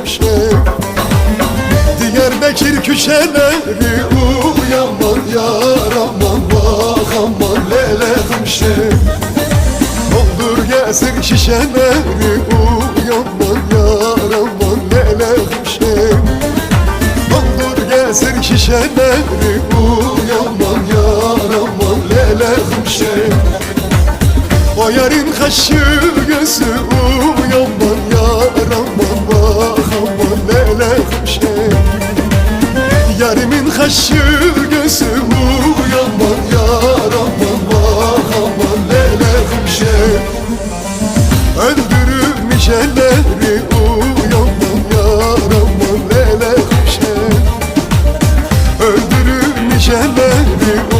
hemşerim Diyarbakır köşeleri uyanman yar aman vah aman lele hemşerim Doldur gelsin şişeleri uyanman yar aman lele hemşerim Doldur gelsin şişeleri uyanman yar aman lele hemşerim o yarın kaşı kabul elemişim Yarimin kaşı gözü uyanmam yaramam Bak aman elemişim Öldürülmüş elleri uyanmam yaramam elemişim Öldürülmüş elleri uyanmam